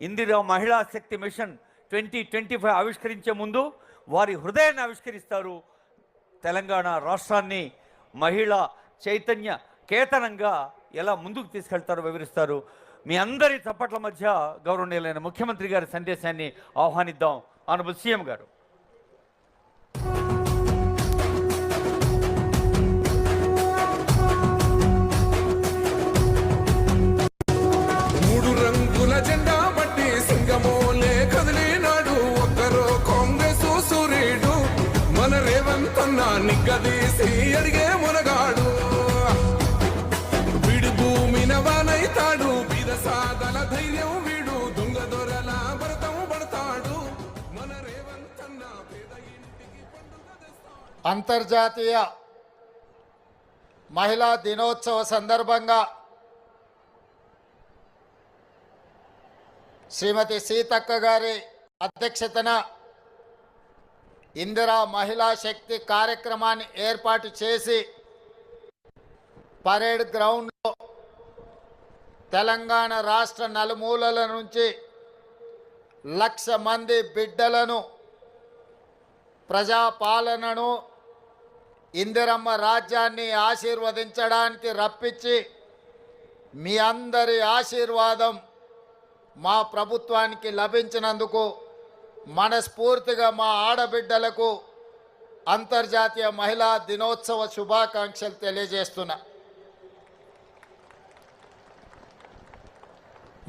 Indira Mahila Shakti mission twenty twenty five ఆవిష్కరించే ముందు వారి హృదయాన్ని ఆవిష్కరిస్తారు తెలంగాణ రాష్ట్రాన్ని మహిళా చైతన్య కేతనంగా ఎలా ముందుకు తీసుకెళ్తారో వివరిస్తారు. మీ అందరి చప్పట్ల మధ్య గౌరవనీయులైన ముఖ్యమంత్రి గారి సందేశాన్ని ఆహ్వానిద్దాం. ఆనబుల్ సీఎం గారు. నిగ్గదీసి అడిగే మునగాడు. వీడు భూమిన వానైతాడు బీద సాదల ధైర్యం వీడు దొంగ దొరల భరతం పడతాడు. మన రేవంతన్న పేద ఇంటికి అంతర్జాతీయ మహిళా దినోత్సవ సందర్భంగా శ్రీమతి సీతక్క గారి అధ్యక్షతన ఇందిరా మహిళా శక్తి కార్యక్రమాన్ని ఏర్పాటు చేసి పరేడ్ గ్రౌండ్లో తెలంగాణ రాష్ట్ర నలుమూలల నుంచి లక్ష మంది బిడ్డలను ప్రజాపాలనను ఇందిరమ్మ రాజ్యాన్ని ఆశీర్వదించడానికి రప్పించి మీ అందరి ఆశీర్వాదం మా ప్రభుత్వానికి లభించినందుకు మనస్ఫూర్తిగా మా ఆడబిడ్డలకు అంతర్జాతీయ మహిళా దినోత్సవ శుభాకాంక్షలు తెలియజేస్తున్నా.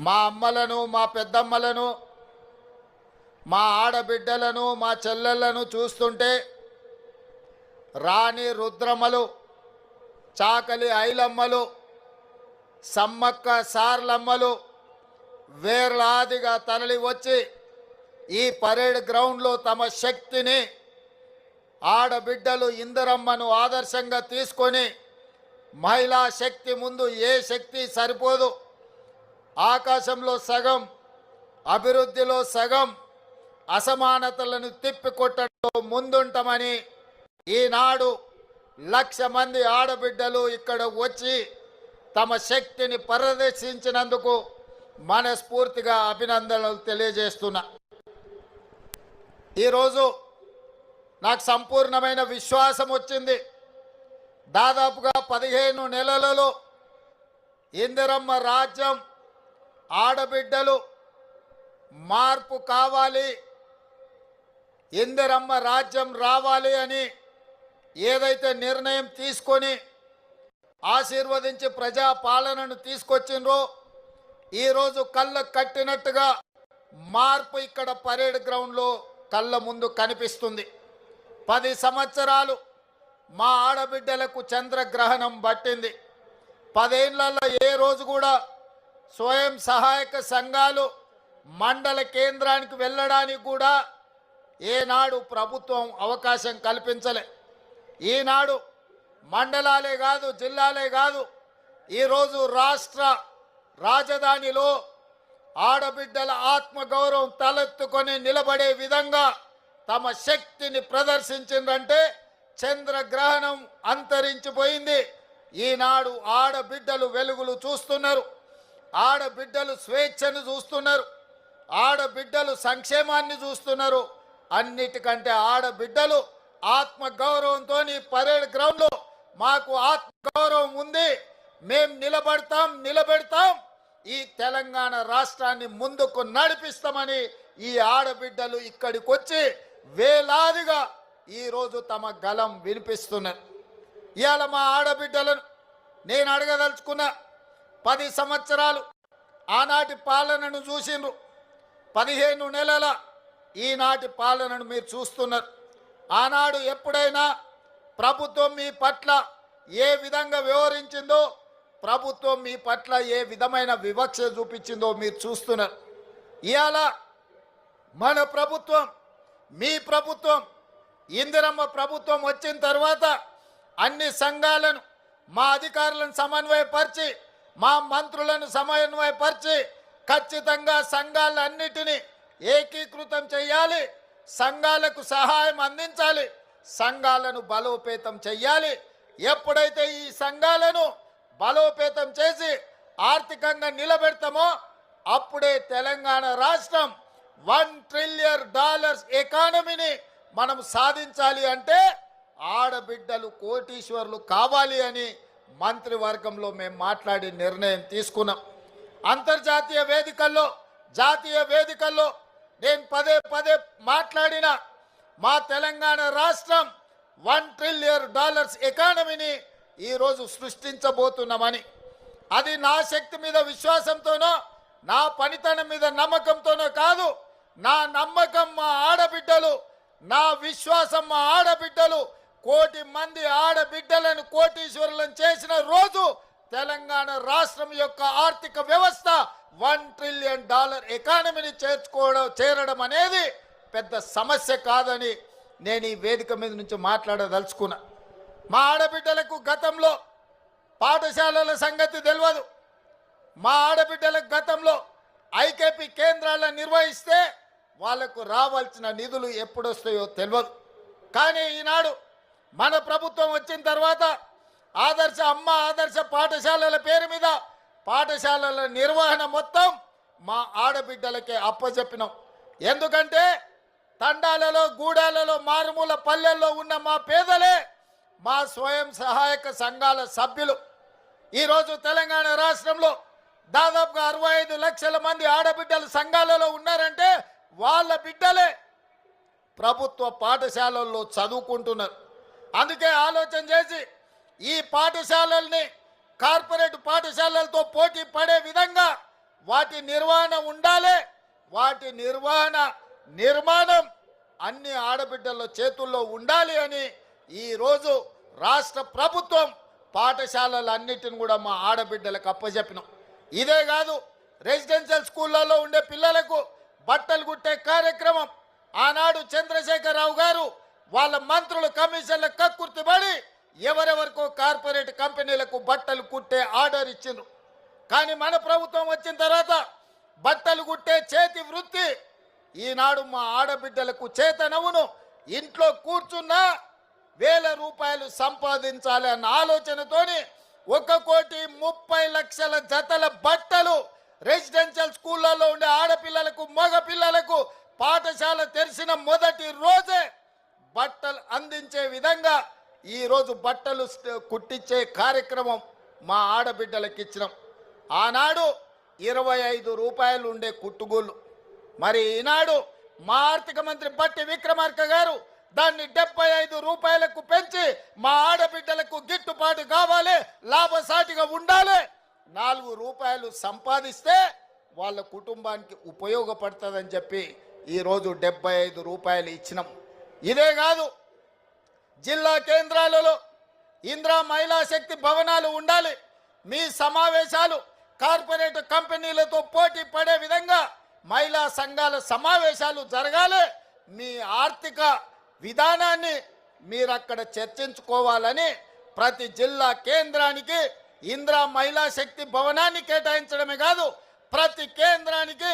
మా అమ్మలను మా పెద్దమ్మలను మా ఆడబిడ్డలను మా చెల్లెళ్ళను చూస్తుంటే రాణి రుద్రమ్మలు చాకలి ఐలమ్మలు సమ్మక్క సార్లమ్మలు వేర్లాదిగా తరలి వచ్చి ఈ పరేడ్ గ్రౌండ్లో తమ శక్తిని ఆడబిడ్డలు ఇందరమ్మను ఆదర్శంగా తీసుకొని మహిళా శక్తి ముందు ఏ శక్తి సరిపోదు? ఆకాశంలో సగం అభివృద్ధిలో సగం అసమానతలను తిప్పికొట్టడంలో ముందుంటామని ఈనాడు లక్ష మంది ఆడబిడ్డలు ఇక్కడ వచ్చి తమ శక్తిని ప్రదర్శించినందుకు మనస్ఫూర్తిగా అభినందనలు తెలియజేస్తున్నా. ఈరోజు నాకు సంపూర్ణమైన విశ్వాసం వచ్చింది. దాదాపుగా పదిహేను నెలలలో ఇందిరమ్మ రాజ్యం ఆడబిడ్డలు మార్పు కావాలి ఇందిరమ్మ రాజ్యం రావాలి అని ఏదైతే నిర్ణయం తీసుకొని ఆశీర్వదించి ప్రజా పాలనను తీసుకొచ్చిండ్రో ఈరోజు కళ్ళకు కట్టినట్టుగా మార్పు ఇక్కడ పరేడ్ గ్రౌండ్లో కళ్ళ ముందు కనిపిస్తుంది. పది సంవత్సరాలు మా ఆడబిడ్డలకు చంద్రగ్రహణం పట్టింది. పదేళ్ళలో ఏ రోజు కూడా స్వయం సహాయక సంఘాలు మండల కేంద్రానికి వెళ్ళడానికి కూడా ఏనాడు ప్రభుత్వం అవకాశం కల్పించలే. ఈనాడు మండలాలే కాదు జిల్లాలే కాదు ఈరోజు రాష్ట్ర రాజధానిలో ఆడబిడ్డల ఆత్మగౌరవం తలెత్తుకొని నిలబడే విధంగా తమ శక్తిని ప్రదర్శించిందంటే చంద్రగ్రహణం అంతరించిపోయింది. ఈనాడు ఆడబిడ్డలు వెలుగులు చూస్తున్నారు. ఆడబిడ్డలు స్వేచ్ఛను చూస్తున్నారు. ఆడబిడ్డలు సంక్షేమాన్ని చూస్తున్నారు. అన్నిటికంటే ఆడబిడ్డలు ఆత్మగౌరవంతో పరేడ్ గ్రౌండ్లో మాకు ఆత్మగౌరవం ఉంది. మేం నిలబడతాం నిలబెడతాం. ఈ తెలంగాణ రాష్ట్రాన్ని ముందుకు నడిపిస్తామని ఈ ఆడబిడ్డలు ఇక్కడికి వచ్చి వేలాదిగా ఈరోజు తమ గలం వినిపిస్తున్నారు. ఇవాళ మా ఆడబిడ్డలను నేను అడగదలుచుకున్న పది సంవత్సరాలు ఆనాటి పాలనను చూసిండ్రు. పదిహేను నెలల ఈనాటి పాలనను మీరు చూస్తున్నారు. ఆనాడు ఎప్పుడైనా ప్రభుత్వం మీ పట్ల ఏ విధంగా వ్యవహరించిందో ప్రభుత్వం మీ పట్ల ఏ విధమైన వివక్ష చూపించిందో మీరు చూస్తున్నారు. ఇవాళ మన ప్రభుత్వం మీ ప్రభుత్వం ఇందిరమ్మ ప్రభుత్వం వచ్చిన తర్వాత అన్ని సంఘాలను మా అధికారులను సమన్వయపరిచి మా మంత్రులను సమన్వయపరిచి ఖచ్చితంగా సంఘాలన్నిటినీ ఏకీకృతం చేయాలి సంఘాలకు సహాయం అందించాలి సంఘాలను బలోపేతం చెయ్యాలి ఎప్పుడైతే ఈ సంఘాలను బలోపేతం చేసి ఆర్థికంగా నిలబెడతామో అప్పుడే తెలంగాణ రాష్ట్రం వన్ ట్రిలియన్ డాలర్స్ ఎకానమీని మనం సాధించాలి అంటే ఆడబిడ్డలు కోటీశ్వర్లు కావాలి అని మంత్రివర్గంలో మేము మాట్లాడి నిర్ణయం తీసుకున్నాం. అంతర్జాతీయ వేదికల్లో జాతీయ వేదికల్లో నేను పదే పదే మాట్లాడిన మా తెలంగాణ రాష్ట్రం వన్ ట్రిలియన్ డాలర్స్ ఎకానమీని ఈరోజు సృష్టించబోతున్నామని. అది నా శక్తి మీద విశ్వాసంతోనో నా పనితనం మీద నమ్మకంతోనో కాదు నా నమ్మకం మా ఆడబిడ్డలు నా విశ్వాసం మా ఆడబిడ్డలు కోటి మంది ఆడబిడ్డలను కోటీశ్వరులను చేసిన రోజు తెలంగాణ రాష్ట్రం యొక్క ఆర్థిక వ్యవస్థ వన్ ట్రిలియన్ డాలర్ ఎకానమీని చేర్చుకోవడం చేరడం అనేది పెద్ద సమస్య కాదని నేను ఈ వేదిక మీద నుంచి మాట్లాడదలుచుకున్నా. మా ఆడబిడ్డలకు గతంలో పాఠశాలల సంగతి తెలియదు. మా ఆడబిడ్డలకు గతంలో ఐకేపీ కేంద్రాలను నిర్వహిస్తే వాళ్ళకు రావాల్సిన నిధులు ఎప్పుడొస్తాయో తెలియదు. కానీ ఈనాడు మన ప్రభుత్వం వచ్చిన తర్వాత ఆదర్శ అమ్మ ఆదర్శ పాఠశాలల పేరు మీద పాఠశాలల నిర్వహణ మొత్తం మా ఆడబిడ్డలకే అప్పచెప్పినాం ఎందుకంటే తండాలలో గూడాలలో మారుమూల పల్లెల్లో ఉన్న మా పేదలే మా స్వయం సహాయక సంఘాల సభ్యులు. ఈరోజు తెలంగాణ రాష్ట్రంలో దాదాపుగా అరవై ఐదు లక్షల మంది ఆడబిడ్డల సంఘాలలో ఉన్నారంటే వాళ్ళ బిడ్డలే ప్రభుత్వ పాఠశాలల్లో చదువుకుంటున్నారు. అందుకే ఆలోచన చేసి ఈ పాఠశాలల్ని కార్పొరేట్ పాఠశాలలతో పోటీ పడే విధంగా వాటి నిర్వహణ ఉండాలి వాటి నిర్వహణ నిర్మాణం అన్ని ఆడబిడ్డల చేతుల్లో ఉండాలి అని ఈరోజు రాష్ట్ర ప్రభుత్వం పాఠశాలలన్నిటిని కూడా మా ఆడబిడ్డలకు అప్పచెప్పినాం ఇదే కాదు రెసిడెన్షియల్ స్కూళ్ళలో ఉండే పిల్లలకు బట్టలు కుట్టే కార్యక్రమం. ఆనాడు చంద్రశేఖరరావు గారు వాళ్ళ మంత్రులు కమిషన్ల కక్కుర్తిపడి ఎవరెవరికో కార్పొరేట్ కంపెనీలకు బట్టలు కుట్టే ఆర్డర్ ఇచ్చిండ్రు. కానీ మన ప్రభుత్వం వచ్చిన తర్వాత బట్టలు కుట్టే చేతి వృత్తి ఈనాడు మా ఆడబిడ్డలకు చేతనవును. ఇంట్లో కూర్చున్నా వేల రూపాయలు సంపాదించాలి అన్న ఆలోచనతోని ఒక కోటి ముప్పై లక్షల జతల బట్టలు రెసిడెన్షియల్ స్కూళ్ళలో ఉండే ఆడపిల్లలకు మగ పిల్లలకు పాఠశాల తెరిచిన మొదటి రోజే బట్టలు అందించే విధంగా ఈరోజు బట్టలు కుట్టించే కార్యక్రమం మా ఆడబిడ్డలకు ఇచ్చినాం. ఆనాడు ఇరవై ఐదు రూపాయలు ఉండే కుట్టుగోళ్ళు. మరి ఈనాడు మా ఆర్థిక మంత్రి బట్టి విక్రమార్క గారు దాన్ని డెబ్బై ఐదు రూపాయలకు పెంచి మా ఆడబిడ్డలకు గిట్టుబాటు కావాలి లాభసాటిగా ఉండాలి. నాలుగు రూపాయలు సంపాదిస్తే వాళ్ళ కుటుంబానికి ఉపయోగపడుతుందని చెప్పి ఈరోజు డెబ్బై ఐదు రూపాయలు ఇచ్చినాం. ఇదే కాదు జిల్లా కేంద్రాలలో ఇందిరా మహిళా శక్తి భవనాలు ఉండాలి. మీ సమావేశాలు కార్పొరేట్ కంపెనీలతో పోటీ పడే విధంగా మహిళా సంఘాల సమావేశాలు జరగాలి. మీ ఆర్థిక విధానాన్ని మీరు అక్కడ చర్చించుకోవాలని ప్రతి జిల్లా కేంద్రానికి ఇందిరా మహిళా శక్తి భవనాన్ని కేటాయించడమే కాదు ప్రతి కేంద్రానికి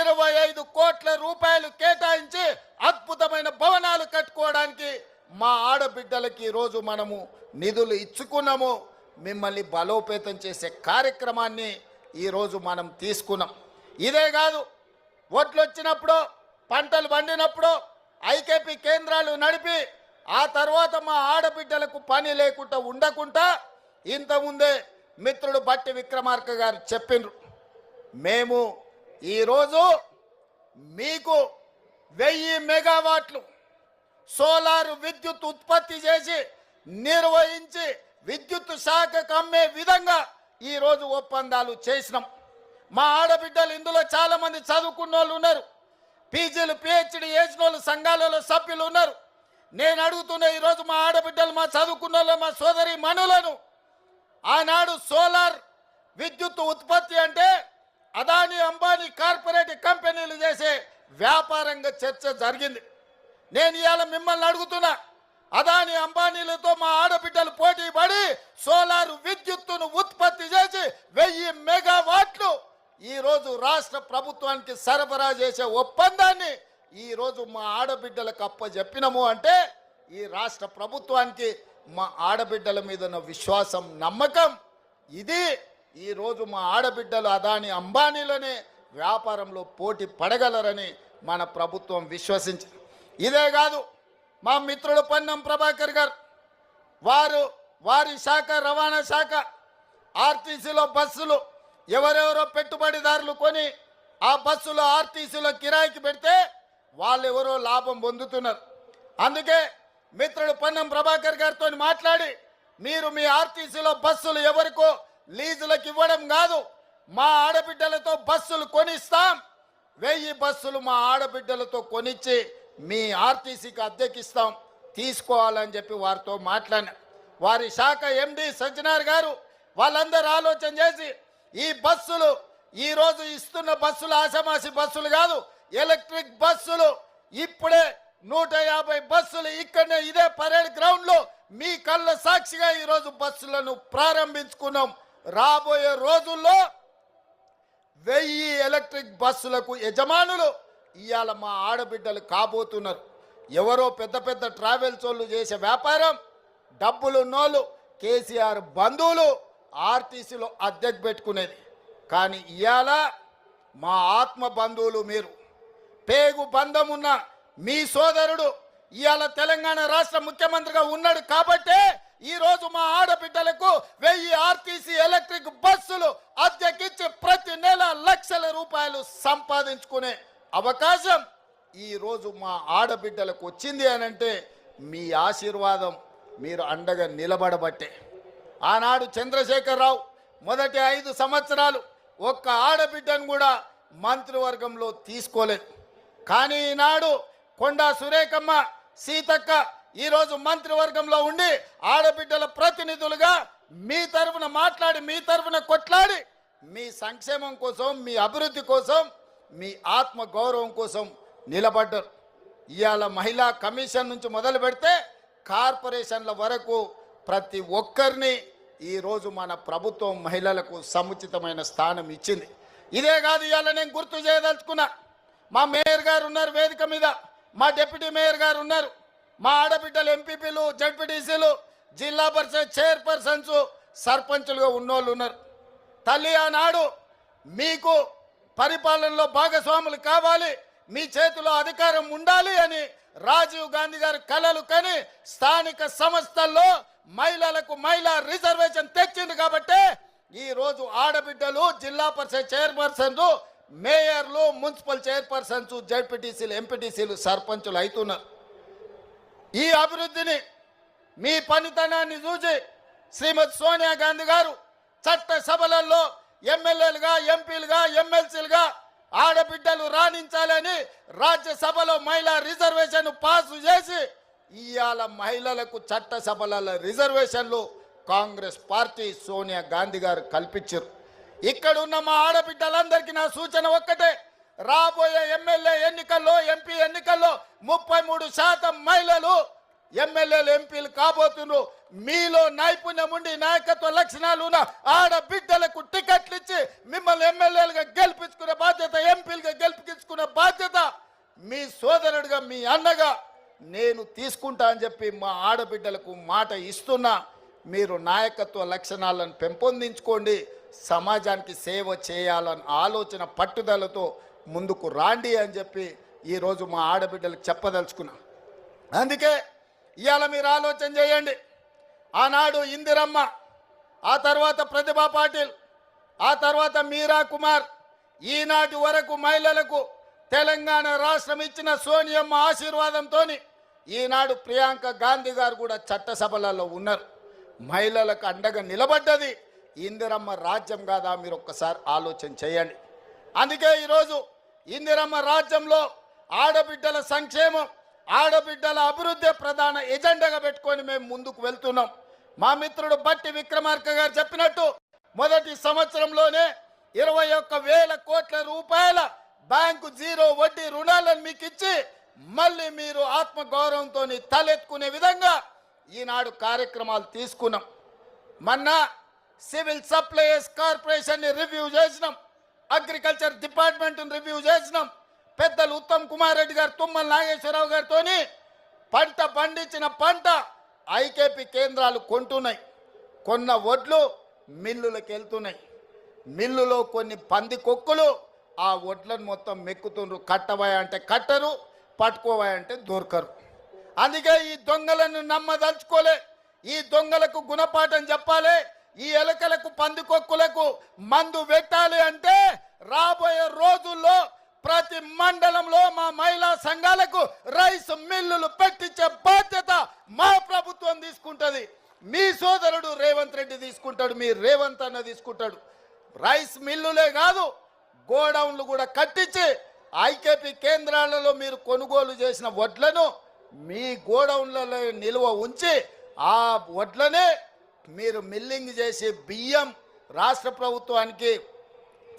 ఇరవై ఐదు కోట్ల రూపాయలు కేటాయించి అద్భుతమైన భవనాలు కట్టుకోవడానికి మా ఆడబిడ్డలకి ఈరోజు మనము నిధులు ఇచ్చుకున్నాము. మిమ్మల్ని బలోపేతం చేసే కార్యక్రమాన్ని ఈరోజు మనం తీసుకున్నాం. ఇదే కాదు ఓట్లు వచ్చినప్పుడు పంటలు పండినప్పుడు ఐకేపీ కేంద్రాలు నడిపి ఆ తర్వాత మా ఆడబిడ్డలకు పని లేకుండా ఉండకుండా ఇంతకుముందే మిత్రుడు బట్టి విక్రమార్క గారు చెప్పిండ్రు. మేము ఈరోజు మీకు వెయ్యి మెగావాట్లు సోలార్ విద్యుత్ ఉత్పత్తి చేసి నిర్వహించి విద్యుత్ శాఖకు అమ్మే విధంగా ఈరోజు ఒప్పందాలు చేసినాం. మా ఆడబిడ్డలు ఇందులో చాలామంది చదువుకున్న వాళ్ళు ఉన్నారు. పీజీలు పిహెచ్డి చేసిన వాళ్ళు సంఘాలలో సభ్యులు ఉన్నారు. నేను అడుగుతున్న ఈరోజు మా ఆడబిడ్డలు మా చదువుకున్న మా సోదరి మనులను ఆనాడు సోలార్ విద్యుత్ ఉత్పత్తి అంటే అదాని అంబానీ కార్పొరేట్ కంపెనీలు చేసే వ్యాపారంగా చర్చ జరిగింది. నేను ఇవాళ మిమ్మల్ని అడుగుతున్నా అదాని అంబానీలతో మా ఆడబిడ్డలు పోటీ పడి సోలార్ విద్యుత్తును ఉత్పత్తి చేసి వెయ్యి మెగా ఈ రోజు రాష్ట్ర ప్రభుత్వానికి సరఫరా చేసే ఒప్పందాన్ని ఈరోజు మా ఆడబిడ్డలకు అప్పజెప్పినము అంటే ఈ రాష్ట్ర ప్రభుత్వానికి మా ఆడబిడ్డల మీద ఉన్న విశ్వాసం నమ్మకం ఇది ఈరోజు మా ఆడబిడ్డలు అదాని అంబానీలనే వ్యాపారంలో పోటీ పడగలరని మన ప్రభుత్వం విశ్వసించి ఇదే కాదు మా మిత్రుడు పన్నం ప్రభాకర్ గారు వారు వారి శాఖ రవాణా శాఖ ఆర్టీసీలో బస్సులు ఎవరెవరో పెట్టుబడిదారులు కొని ఆ బస్సులో ఆర్టీసీలో కిరాయికి పెడితే వాళ్ళు ఎవరో లాభం పొందుతున్నారు. అందుకే మిత్రుడు పన్నం ప్రభాకర్ గారితో మాట్లాడి మీరు మీ ఆర్టీసీలో బస్సులు ఎవరికో లీజులకు ఇవ్వడం కాదు మా ఆడబిడ్డలతో బస్సులు కొనిస్తాం. వెయ్యి బస్సులు మా ఆడబిడ్డలతో కొనిచ్చి మీ ఆర్టీసీకి అద్దెకిస్తాం. తీసుకోవాలని చెప్పి వారితో మాట్లాడిన. వారి శాఖ ఎండి సజ్జనార్ గారు వాళ్ళందరూ ఆలోచన చేసి ఈ బస్సులు ఈ రోజు ఇస్తున్న బస్సులు ఆషామాషి బస్సులు కాదు ఎలక్ట్రిక్ బస్సులు. ఇప్పుడే నూట యాభై బస్సులు ఇక్కడనే ఇదే పరేడ్ గ్రౌండ్లో మీ కళ్ళ సాక్షిగా ఈ రోజు బస్సులను ప్రారంభించుకున్నాం. రాబోయే రోజుల్లో వెయ్యి ఎలక్ట్రిక్ బస్సులకు యజమానులు ఇవాళ మా ఆడబిడ్డలు కాబోతున్నారు. ఎవరో పెద్ద పెద్ద ట్రావెల్స్ వాళ్ళు చేసే వ్యాపారం డబ్బులు ఉన్నోళ్ళు కేసీఆర్ బంధువులు ఆర్టీసీలో అద్దెకు పెట్టుకునేది. కానీ ఇవాళ మా ఆత్మ బంధువులు మీరు పేగు బంధం ఉన్న మీ సోదరుడు ఇవాళ తెలంగాణ రాష్ట్ర ముఖ్యమంత్రిగా ఉన్నాడు కాబట్టే ఈరోజు మా ఆడబిడ్డలకు వెయ్యి ఆర్టీసీ ఎలక్ట్రిక్ బస్సులు అద్దెకిచ్చి ప్రతి నెల లక్షల రూపాయలు సంపాదించుకునే అవకాశం ఈరోజు మా ఆడబిడ్డలకు వచ్చింది అని అంటే మీ ఆశీర్వాదం మీరు అండగా నిలబడబట్టే. ఆనాడు చంద్రశేఖరరావు మొదటి ఐదు సంవత్సరాలు ఒక్క ఆడబిడ్డను కూడా మంత్రివర్గంలో తీసుకోలేదు. కానీ ఈనాడు కొండా సురేఖమ్మ సీతక్క ఈరోజు మంత్రివర్గంలో ఉండి ఆడబిడ్డల ప్రతినిధులుగా మీ తరఫున మాట్లాడి మీ తరఫున కొట్లాడి మీ సంక్షేమం కోసం మీ అభివృద్ధి కోసం మీ ఆత్మ గౌరవం కోసం నిలబడ్డారు. ఇవాళ మహిళా కమిషన్ నుంచి మొదలు పెడితే కార్పొరేషన్ల వరకు ప్రతి ఒక్కరిని ఈరోజు మన ప్రభుత్వం మహిళలకు సముచితమైన స్థానం ఇచ్చింది. ఇదే కాదు ఇవాళ నేను గుర్తు చేయదలుచుకున్నా. మా మేయర్ గారు ఉన్నారు వేదిక మీద. మా డిప్యూటీ మేయర్ గారు ఉన్నారు. మా ఆడబిడ్డలు ఎంపీపీలు జడ్పీటీసీలు జిల్లా పరిషత్ చైర్పర్సన్స్ సర్పంచులుగా ఉన్నోళ్ళు ఉన్నారు. తల్లి ఆనాడు మీకు పరిపాలనలో భాగస్వాములు కావాలి మీ చేతిలో అధికారం ఉండాలి అని రాజీవ్ గాంధీ గారి కలలు కని స్థానిక సంస్థల్లో మహిళలకు మహిళా రిజర్వేషన్ తెచ్చింది కాబట్టి ఈ రోజు ఆడబిడ్డలు జిల్లా పరిషత్ చైర్పర్సన్స్ మేయర్లు మున్సిపల్ చైర్పర్సన్స్ జడ్పీటీసీలు ఎంపీటీసీలు సర్పంచులు అవుతున్నారు ఈ అభివృద్ధిని మీ పనితనాన్ని చూసి శ్రీమతి సోనియా గాంధీ గారు చట్ట సభలలో ఎమ్మెల్యేలుగా ఎంపీలుగా ఎమ్మెల్సీలుగా ఆడబిడ్డలు రాణించాలని రాజ్యసభలో మహిళా రిజర్వేషన్ పాసు చేసి ఇవాళ మహిళలకు చట్ట రిజర్వేషన్లు కాంగ్రెస్ పార్టీ సోనియా గాంధీ గారు కల్పించారు. ఇక్కడ ఉన్న మా ఆడబిడ్డలందరికీ నా సూచన ఒక్కటే రాబోయే ఎమ్మెల్యే ఎన్నికల్లో ఎంపీ ఎన్నికల్లో ముప్పై మూడు శాతం మహిళలు ఎమ్మెల్యేలు ఎంపీలు కాబోతున్నారు. మీలో నైపుణ్యం ఉండి నాయకత్వ లక్షణాలు ఉన్న ఆడబిడ్డలకు టికెట్లు ఇచ్చి మిమ్మల్ని ఎమ్మెల్యేలుగా గెలిపించుకునే బాధ్యత ఎంపీలుగా గెలిపించుకునే బాధ్యత మీ సోదరుడిగా మీ అన్నగా నేను తీసుకుంటా అని చెప్పి మా ఆడబిడ్డలకు మాట ఇస్తున్నా మీరు నాయకత్వ లక్షణాలను పెంపొందించుకోండి సమాజానికి సేవ చేయాలని ఆలోచన పట్టుదలతో ముందుకు రాండి అని చెప్పి ఈరోజు మా ఆడబిడ్డలకు చెప్పదలుచుకున్నా. అందుకే ఇవాళ మీరు ఆలోచన చేయండి. ఆనాడు ఇందిరమ్మ ఆ తర్వాత ప్రతిభా పాటిల్ ఆ తర్వాత మీరా కుమార్ ఈనాటి వరకు మహిళలకు తెలంగాణ రాష్ట్రం ఇచ్చిన సోనియమ్మ ఆశీర్వాదంతో ఈనాడు ప్రియాంక గాంధీ గారు కూడా చట్టసభలలో ఉన్నారు. మహిళలకు అండగా నిలబడ్డది ఇందిరమ్మ రాజ్యం కాదా మీరు ఒక్కసారి ఆలోచన చేయండి. అందుకే ఈరోజు ఇందిరమ్మ రాజ్యంలో ఆడబిడ్డల సంక్షేమం ఆడబిడ్డల అభివృద్ధి ప్రధాన ఎజెండాగా పెట్టుకొని మేము ముందుకు వెళ్తున్నాం. మా మిత్రుడు బట్టి విక్రమార్క గారు చెప్పినట్టు మొదటి సంవత్సరంలోనే ఇరవై ఒక్క వేల కోట్ల రూపాయల బ్యాంకు జీరో వడ్డీ రుణాలను మీకు ఇచ్చి మళ్ళీ మీరు ఆత్మగౌరవంతో తలెత్తుకునే విధంగా ఈనాడు కార్యక్రమాలు తీసుకున్నాం. మొన్న సివిల్ సప్లైస్ కార్పొరేషన్ని రివ్యూ చేసినాం. అగ్రికల్చర్ డిపార్ట్మెంట్ రివ్యూ చేసినాం. పెద్దలు ఉత్తమ్ కుమార్ రెడ్డి గారు తుమ్మల నాగేశ్వరరావు గారితో పంట పండించిన పంట ఐకేపీ కేంద్రాలు కొంటున్నాయి. కొన్న వడ్లు మిల్లులకు వెళ్తున్నాయి మిల్లులో కొన్ని పంది కొక్కులు ఆ వడ్లను మొత్తం మెక్కుతుండ్రు. కట్టబోయా అంటే కట్టరు పట్టుకోబోయా అంటే దొరకరు. అందుకే ఈ దొంగలను నమ్మదలుచుకోలే. ఈ దొంగలకు గుణపాఠం చెప్పాలి. ఈ ఎలకలకు పందికొక్కులకు మందు పెట్టాలి అంటే రాబోయే రోజుల్లో ప్రతి మండలంలో మా మహిళా సంఘాలకు రైస్ మిల్లులు పెట్టించే బాధ్యత మా ప్రభుత్వం తీసుకుంటుంది. మీ సోదరుడు రేవంత్ రెడ్డి తీసుకుంటాడు మీ రేవంత్ అన్న తీసుకుంటాడు. రైస్ మిల్లులే కాదు గోడౌన్లు కూడా కట్టించి ఐకేపీ కేంద్రాలలో మీరు కొనుగోలు చేసిన వడ్లను మీ గోడౌన్లలో నిల్వ ఉంచి ఆ వడ్లనే మీరు మిల్లింగ్ చేసి బియ్యం రాష్ట్ర ప్రభుత్వానికి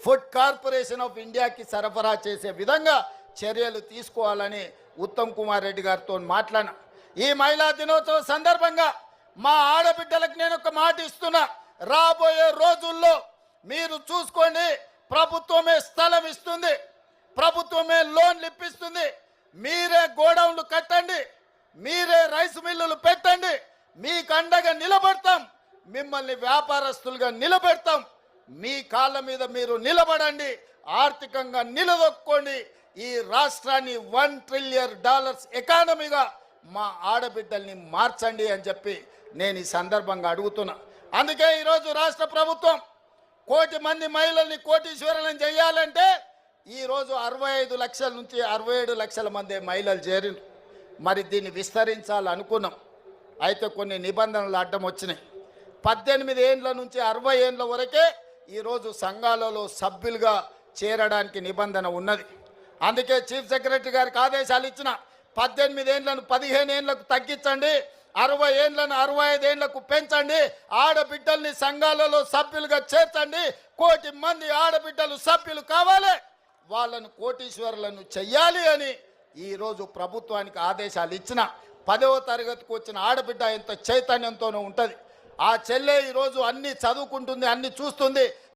ఫుడ్ కార్పొరేషన్ ఆఫ్ ఇండియాకి సరఫరా చేసే విధంగా చర్యలు తీసుకోవాలని ఉత్తమ్ కుమార్ రెడ్డి గారితో మాట్లాడిన. ఈ మహిళా దినోత్సవం సందర్భంగా మా ఆడబిడ్డలకు నేను ఒక మాట ఇస్తున్నా. రాబోయే రోజుల్లో మీరు చూసుకోండి ప్రభుత్వమే స్థలం ఇస్తుంది ప్రభుత్వమే లోన్లు ఇప్పిస్తుంది మీరే గోడౌన్లు కట్టండి మీరే రైస్ మిల్లులు పెట్టండి. మీకు అండగా నిలబడతాం మిమ్మల్ని వ్యాపారస్తులుగా నిలబెడతాం. మీ కాళ్ళ మీద మీరు నిలబడండి ఆర్థికంగా నిలదొక్కోండి. ఈ రాష్ట్రాన్ని వన్ ట్రిలియన్ డాలర్స్ ఎకానమీగా మా ఆడబిడ్డల్ని మార్చండి అని చెప్పి నేను ఈ సందర్భంగా అడుగుతున్నా. అందుకే ఈరోజు రాష్ట్ర ప్రభుత్వం కోటి మంది మహిళల్ని కోటీశ్వరులను చేయాలంటే ఈరోజు అరవై ఐదు లక్షల నుంచి అరవై ఏడు లక్షల మంది మహిళలు చేరిన మరి దీన్ని విస్తరించాలనుకున్నాం అయితే కొన్ని నిబంధనలు అడ్డం వచ్చినాయి. పద్దెనిమిది ఏండ్ల నుంచి అరవై ఏండ్ల వరకే ఈరోజు సంఘాలలో సభ్యులుగా చేరడానికి నిబంధన ఉన్నది. అందుకే చీఫ్ సెక్రటరీ గారికి ఆదేశాలు ఇచ్చిన పద్దెనిమిది ఏండ్లను పదిహేను ఏండ్లకు తగ్గించండి. అరవై ఏండ్లను అరవై ఐదు ఏండ్లకు పెంచండి. ఆడబిడ్డల్ని సంఘాలలో సభ్యులుగా చేర్చండి. కోటి మంది ఆడబిడ్డలు సభ్యులు కావాలి. వాళ్ళను కోటీశ్వరులను చెయ్యాలి అని ఈరోజు ప్రభుత్వానికి ఆదేశాలు ఇచ్చిన పదవ తరగతికి వచ్చిన ఆడబిడ్డ ఎంత చైతన్యంతోనూ ఉంటుంది. ఆ చెల్లె ఈరోజు అన్ని చదువుకుంటుంది అన్ని చూస్తుంది.